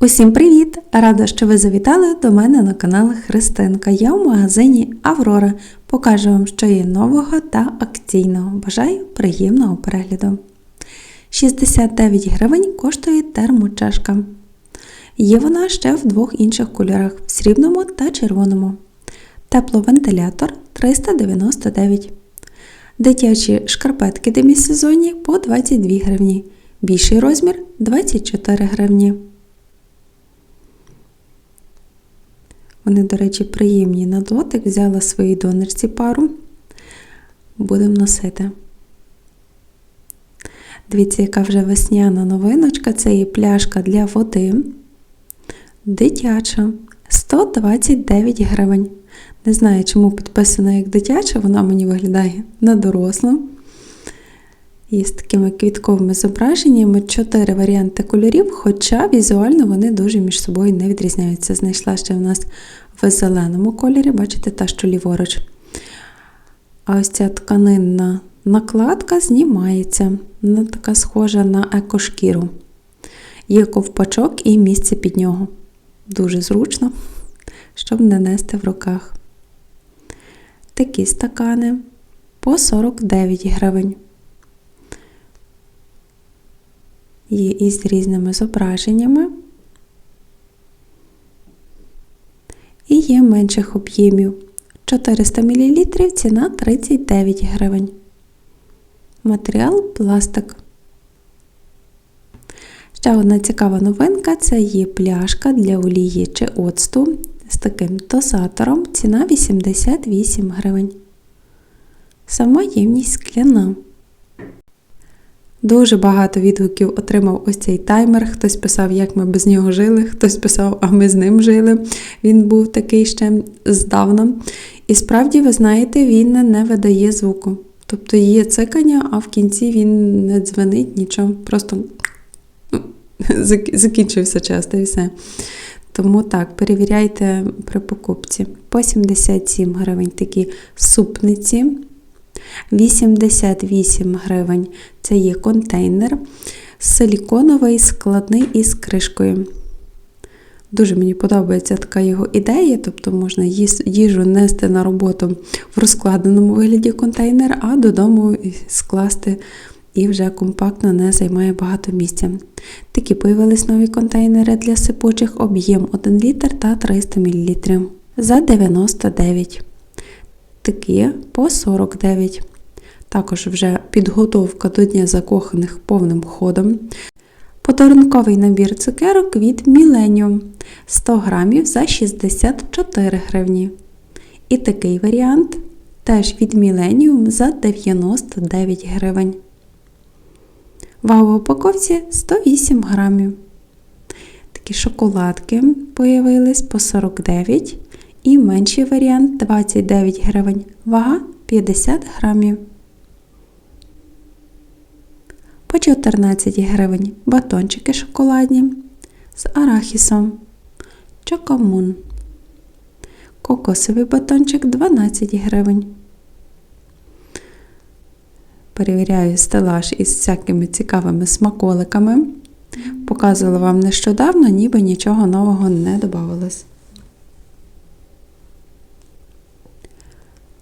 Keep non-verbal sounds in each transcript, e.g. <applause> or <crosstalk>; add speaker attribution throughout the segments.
Speaker 1: Усім привіт! Рада, що ви завітали до мене на канал Христинка. Я в магазині Аврора. Покажу вам, що є нового та акційного. Бажаю приємного перегляду. 69 гривень коштує термочашка. Є вона ще в двох інших кольорах срібному та червоному. Тепловентилятор 399. Дитячі шкарпетки демісезонні по 22 гривні. Більший розмір 24 гривні. Вони, до речі, приємні на дотик. Взяла своїй донорці пару. Будемо носити. Дивіться, яка вже весняна новиночка. Це є пляшка для води. Дитяча. 129 гривень. Не знаю, чому підписана як дитяча, вона мені виглядає на дорослу. І з такими квітковими зображеннями чотири варіанти кольорів, хоча візуально вони дуже між собою не відрізняються. Знайшла ще в нас в зеленому кольорі, бачите, та що ліворуч. А ось ця тканинна накладка знімається. Вона така схожа на екошкіру. Є ковпачок і місце під нього. Дуже зручно, щоб не нести в руках. Такі стакани по 49 гривень. Є із різними зображеннями. І є менших об'ємів. 400 мл ціна 39 гривень. Матеріал пластик. Ще одна цікава новинка це є пляшка для олії чи оцту з таким дозатором. Ціна 88 гривень. Сама ємність скляна. Дуже багато відгуків отримав ось цей таймер. Хтось писав, як ми без нього жили, хтось писав, а ми з ним жили. Він був такий ще здавна. І справді, ви знаєте, він не видає звуку. Тобто є цикання, а в кінці він не дзвенить нічого. Просто <laughs> закінчився часто і все. Тому так, перевіряйте при покупці. По 77 гривень такі супниці. 88 гривень це є контейнер силіконовий, складний із кришкою. Дуже мені подобається така його ідея, тобто можна їжу нести на роботу в розкладеному вигляді контейнер, а додому скласти і вже компактно не займає багато місця. Такі появились нові контейнери для сипучих, об'єм 1 літр та 300 мл за 99 такі по 49. Також вже підготовка до Дня закоханих повним ходом. Подарунковий набір цукерок від Millennium 100 грамів за 64 гривні. І такий варіант теж від Millennium за 99 гривень. Вага в упаковці 108 грамів. Такі шоколадки появились по 49 і менший варіант 29 гривень, вага 50 грамів. По 14 гривень батончики шоколадні з арахісом. Чокомун. Кокосовий батончик 12 гривень. Перевіряю стелаж із всякими цікавими смаколиками. Показувала вам нещодавно, ніби нічого нового не додавалось.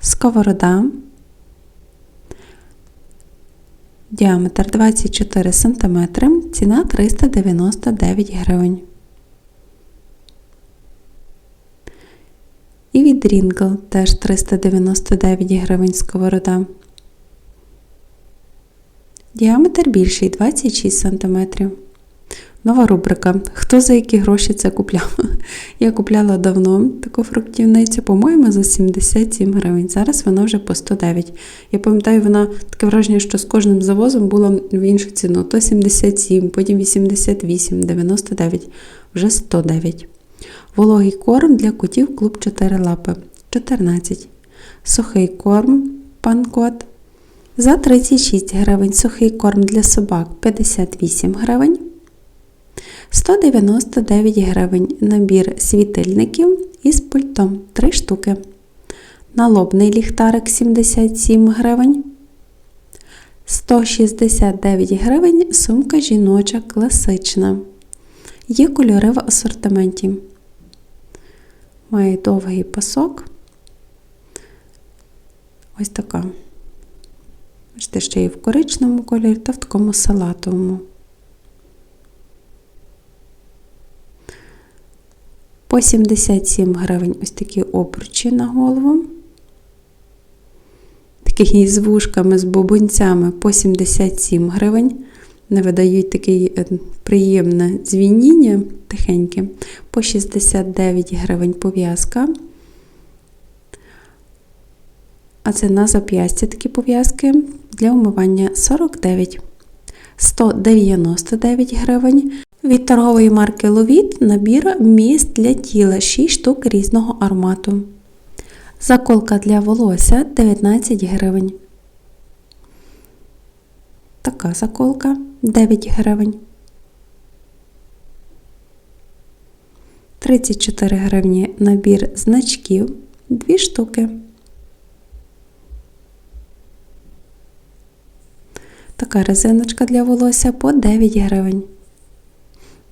Speaker 1: Сковорода. Діаметр 24 см, ціна 399 гривень. І від Рінгл теж 399 гривень сковорода. Діаметр більший 26 см. Нова рубрика. Хто за які гроші це купляв? <laughs> Я купляла давно таку фруктівницю, по-моєму, за 77 гривень. Зараз вона вже по 109. Я пам'ятаю, вона таке враження, що з кожним завозом було в іншу ціну. То 77, потім 88, 99, вже 109. Вологий корм для котів клуб 4 лапи 14. Сухий корм панкот за 36 гривень. Сухий корм для собак 58 гривень. 199 гривень набір світильників із пультом 3 штуки. Налобний ліхтарик 77 гривень. 169 гривень сумка жіноча класична. Є кольори в асортименті. Має довгий пасок. Ось така. Бачите, ще є в коричневому кольорі та в такому салатовому. По 77 гривень ось такі обручі на голову. Такі з вушками, з бубонцями по 77 гривень. Не видають таке приємне дзвініння тихеньке. По 69 гривень пов'язка. А це на зап'ястя такі пов'язки для умивання 49. 199 гривень. Від торгової марки Ловіт набір міст для тіла 6 штук різного аромату. Заколка для волосся 19 гривень. Така заколка 9 гривень. 34 гривні набір значків 2 штуки. Така резиночка для волосся по 9 гривень.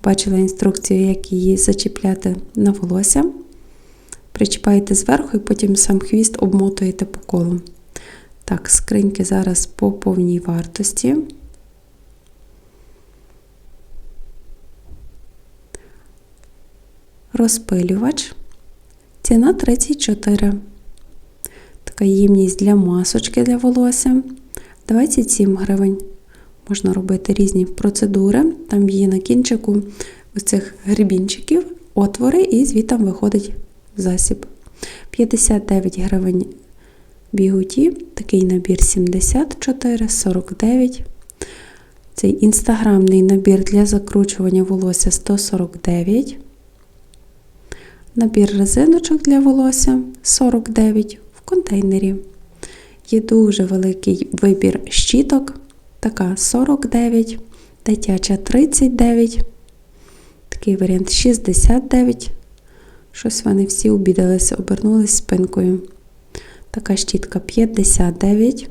Speaker 1: Бачила інструкцію, як її зачіпляти на волосся. Причіпаєте зверху і потім сам хвіст обмотуєте по колу. Так, скриньки зараз по повній вартості. Розпилювач. Ціна 34. Така ємність для масочки для волосся 27 гривень. Можна робити різні процедури. Там є на кінчику ось цих грибінчиків, отвори, і звітом виходить засіб. 59 гривень бігуті, такий набір 74, 49. Цей інстаграмний набір для закручування волосся 149. Набір резиночок для волосся 49 в контейнері. Є дуже великий вибір щіток. Така 49, дитяча 39, такий варіант 69. Щось вони всі обідалися, обернулись спинкою. Така щітка 59.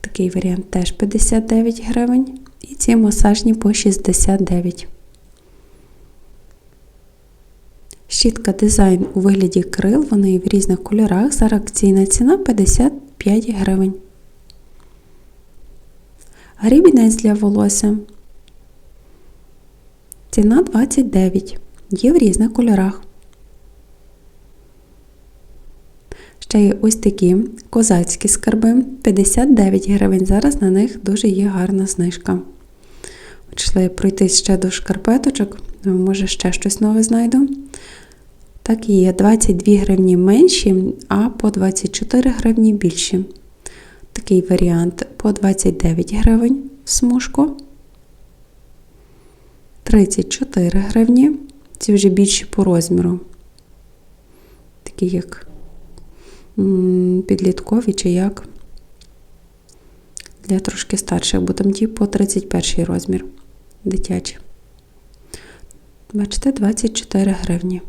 Speaker 1: Такий варіант теж 59 гривень. І ці масажні по 69. Щітка дизайн у вигляді крил, вони в різних кольорах. Зараз акційна ціна 55 гривень. Грібінець для волосся. Ціна 29. Є в різних кольорах. Ще є ось такі козацькі скарби 59 гривень. Зараз на них дуже є гарна знижка. Почали пройтись ще до шкарпеточок, може ще щось нове знайду. Так і є 22 гривні менші, а по 24 гривні більші. Такий варіант по 29 гривень в смужку. 34 гривні. Ці вже більші по розміру. Такі як підліткові чи як. Для трошки старших, бо там ті по 31 розмір дитячі. Бачите, 24 гривні.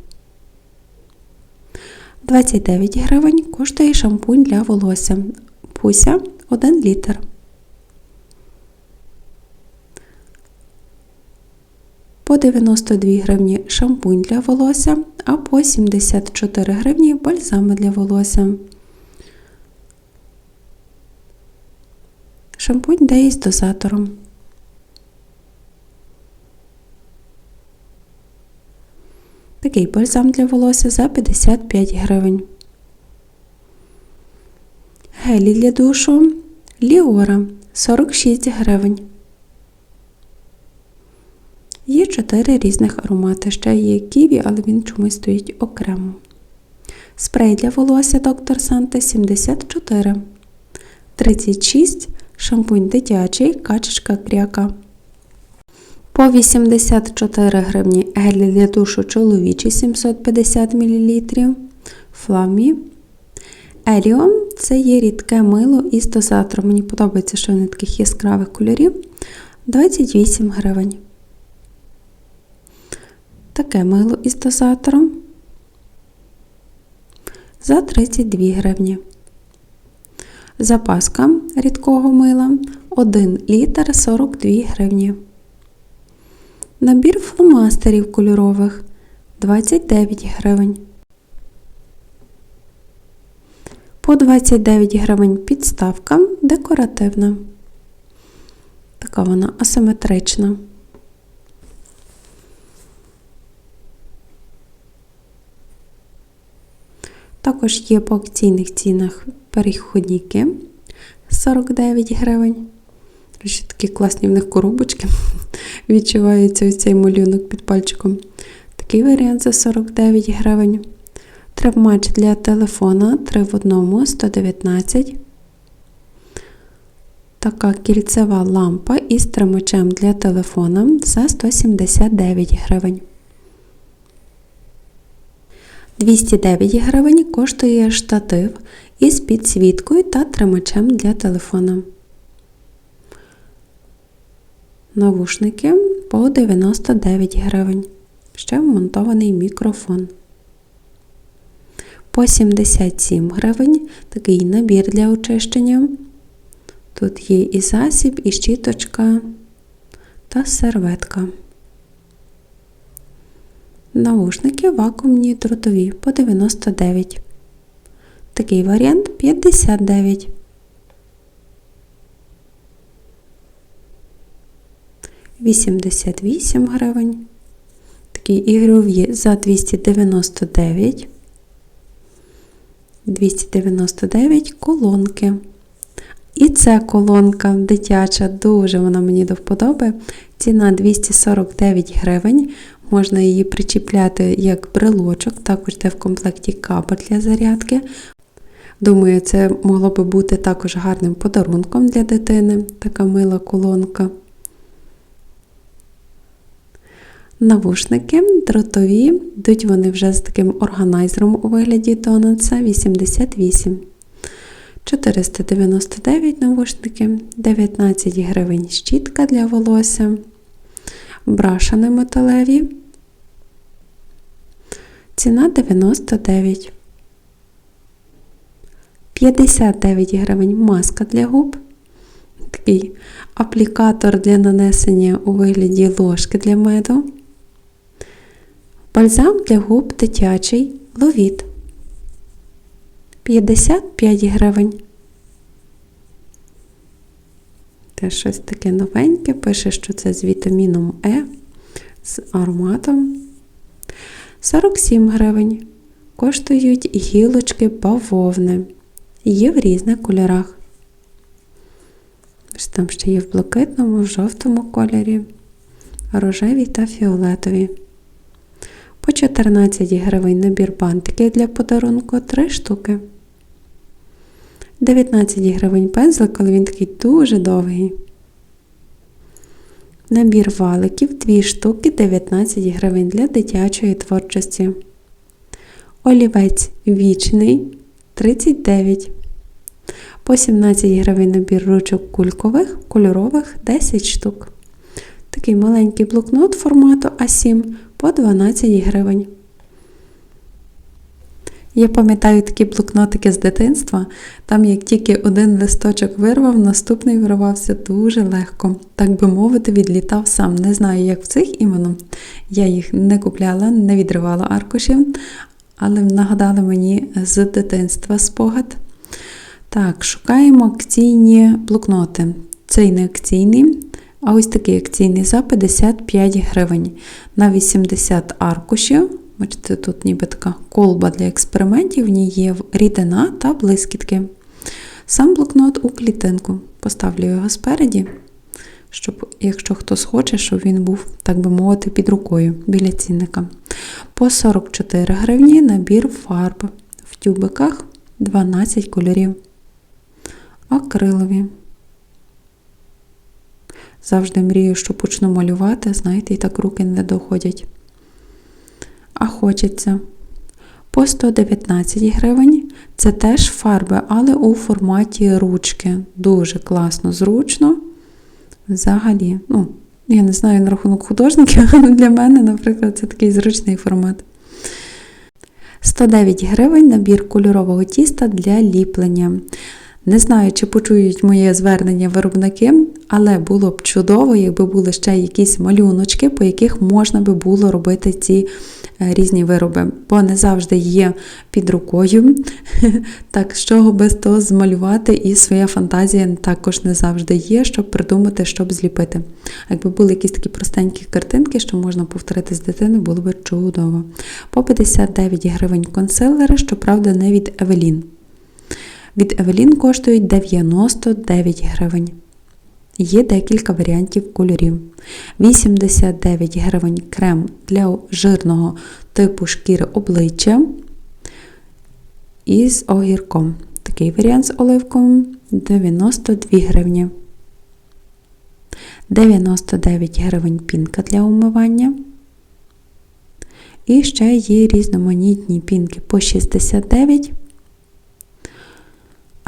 Speaker 1: 29 гривень коштує шампунь для волосся. Пуся 1 літр. По 92 гривні шампунь для волосся, а по 74 гривні бальзами для волосся. Шампунь де із дозатором. Такий бальзам для волосся за 55 гривень. Гелі для душу Ліора 46 гривень. Є 4 різних аромати. Ще є ківі, але він чомусь стоїть окремо. Спрей для волосся доктор Санте 74. 36 шампунь дитячий, качечка кряка. По 84 гривні гель для душу чоловічий 750 мл. Фламі. Еліон це є рідке мило із дозатором. Мені подобається, що вони таких яскравих кольорів. 28 гривень. Таке мило із дозатором. За 32 гривні. Запаска рідкого мила 1 літр 42 гривні. Набір фломастерів кольорових 29 гривень. По 29 гривень підставка декоративна. Така вона асиметрична. Також є по акційних цінах переходники 49 гривень. Ще такі класні в них коробочки. Відчувається ось цей малюнок під пальчиком. Такий варіант за 49 гривень. Тримач для телефона 3 в 1 119. Така кільцева лампа із тримачем для телефона за 179 гривень. 209 гривень коштує штатив із підсвіткою та тримачем для телефона. Навушники по 99 гривень. Ще вмонтований мікрофон. По 77 гривень такий набір для очищення. Тут є і засіб, і щіточка та серветка. Наушники вакуумні дротові по 99. Такий варіант 59. Вісімдесят вісім гривень. Такі ігрові за 299. 299 колонки. І це колонка дитяча, дуже вона мені до вподоби. Ціна 249 гривень. Можна її причіпляти як брелочок, також йде в комплекті кабель для зарядки. Думаю, це могло би бути також гарним подарунком для дитини, така мила колонка. Навушники дротові, йдуть вони вже з таким органайзером у вигляді Донатса 88. 499 навушники, 19 гривень щітка для волосся, брашани металеві. Ціна 99. 59 гривень маска для губ. Такий аплікатор для нанесення у вигляді ложки для меду. Бальзам для губ дитячий ловіт. 55 гривень. Те щось таке новеньке. Пише, що це з вітаміном Е, з ароматом. 47 гривень. Коштують гілочки бавовни. Є в різних кольорах. Там ще є в блакитному, в жовтому кольорі, рожеві та фіолетові. По 14 гривень набір бантики для подарунку 3 штуки. 19 гривень пензлик, але він такий дуже довгий. Набір валиків 2 штуки 19 гривень для дитячої творчості. Олівець вічний 39. По 17 гривень набір ручок кулькових, кольорових 10 штук. Такий маленький блокнот формату А7 по 12 гривень. Я пам'ятаю такі блокнотики з дитинства. Там, як тільки один листочок вирвав, наступний вирвався дуже легко. Так би мовити, відлітав сам. Не знаю, як в цих іменно. Я їх не купляла, не відривала аркушів, але нагадали мені з дитинства спогад. Так, шукаємо акційні блокноти. Цей не акційний, а ось такий акційний за 55 гривень. На 80 аркушів. Бачите, тут ніби така колба для експериментів, в ній є рідина та блискітки. Сам блокнот у клітинку. Поставлю його спереді, щоб, якщо хтось хоче, щоб він був, так би мовити, під рукою біля цінника. По 44 гривні набір фарб в тюбиках 12 кольорів. Акрилові. Завжди мрію, що почну малювати, знаєте, і так руки не доходять. А хочеться. По 119 гривень це теж фарби, але у форматі ручки. Дуже класно, зручно. Взагалі, ну, я не знаю на рахунок художників, <laughs> але для мене, наприклад, це такий зручний формат. 109 гривень набір кольорового тіста для ліплення. Не знаю, чи почують моє звернення виробники, але було б чудово, якби були ще якісь малюночки, по яких можна би було робити ці е, різні вироби, бо не завжди є під рукою. <laughs> Так, з чого без того змалювати, і своя фантазія також не завжди є, щоб придумати, щоб зліпити. Якби були якісь такі простенькі картинки, що можна повторити з дитини, було б чудово. По 59 гривень консилери, щоправда, не від Евелін. Від Евелін коштують 99 гривень. Є декілька варіантів кольорів. 89 гривень крем для жирного типу шкіри обличчя із огірком. Такий варіант з оливковим 92 гривні. 99 гривень пінка для умивання. І ще є різноманітні пінки по 69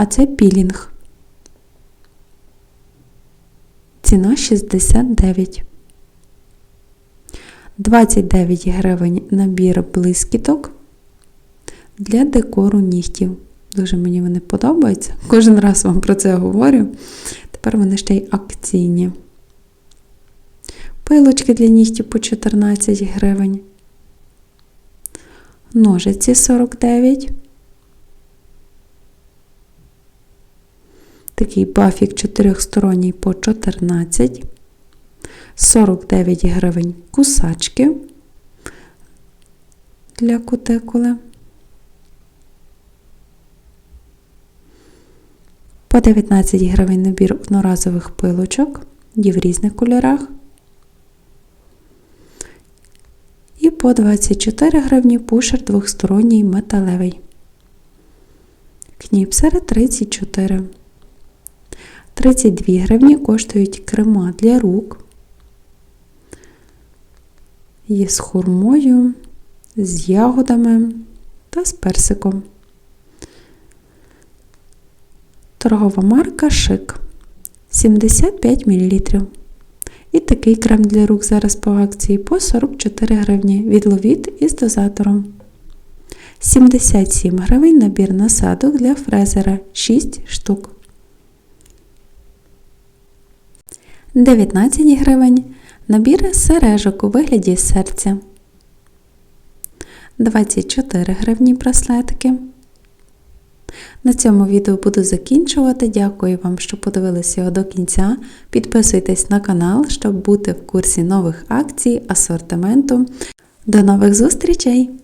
Speaker 1: а це пілінг. Ціна 69. 29 гривень набір блискіток для декору нігтів. Дуже мені вони подобаються. Кожен раз вам про це говорю. Тепер вони ще й акційні. Пилочки для нігтів по 14 гривень. Ножиці 49. Такий бафік чотирьохсторонній по 14, 49 гривень кусачки для кутикули. По 19 гривень набір одноразових пилочок, є в різних кольорах. І по 24 гривні пушер двохсторонній металевий. Кніпсери 34. 32 гривні коштують крема для рук. Є з хурмою, з ягодами та з персиком. Торгова марка Шик 75 мл. І такий крем для рук зараз по акції по 44 гривні від Ловіт із дозатором. 77 гривень набір насадок для фрезера 6 штук. 19 гривень набір сережок у вигляді серця. 24 гривні браслетки. На цьому відео буду закінчувати. Дякую вам, що подивилися його до кінця. Підписуйтесь на канал, щоб бути в курсі нових акцій, асортименту. До нових зустрічей!